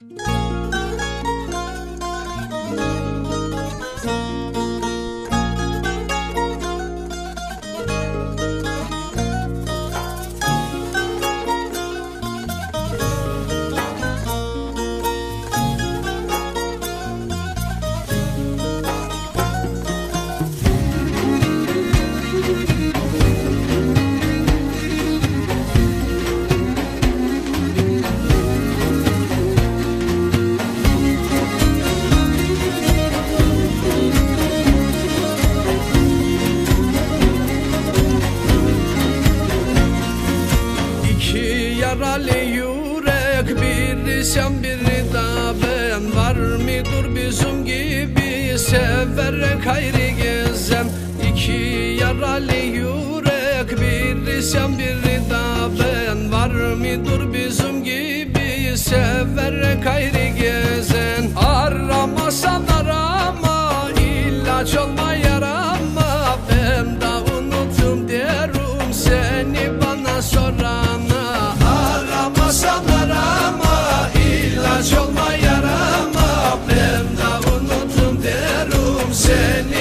İki yaralı yürek biri sen biri da ben Var mıdır bizim gibi severek hayri gezen. İki yaralı yürek biri sen biri da ben Var mıdır bizim gibi severek hayri gezen. Aramasan arama ilaç olma ilaç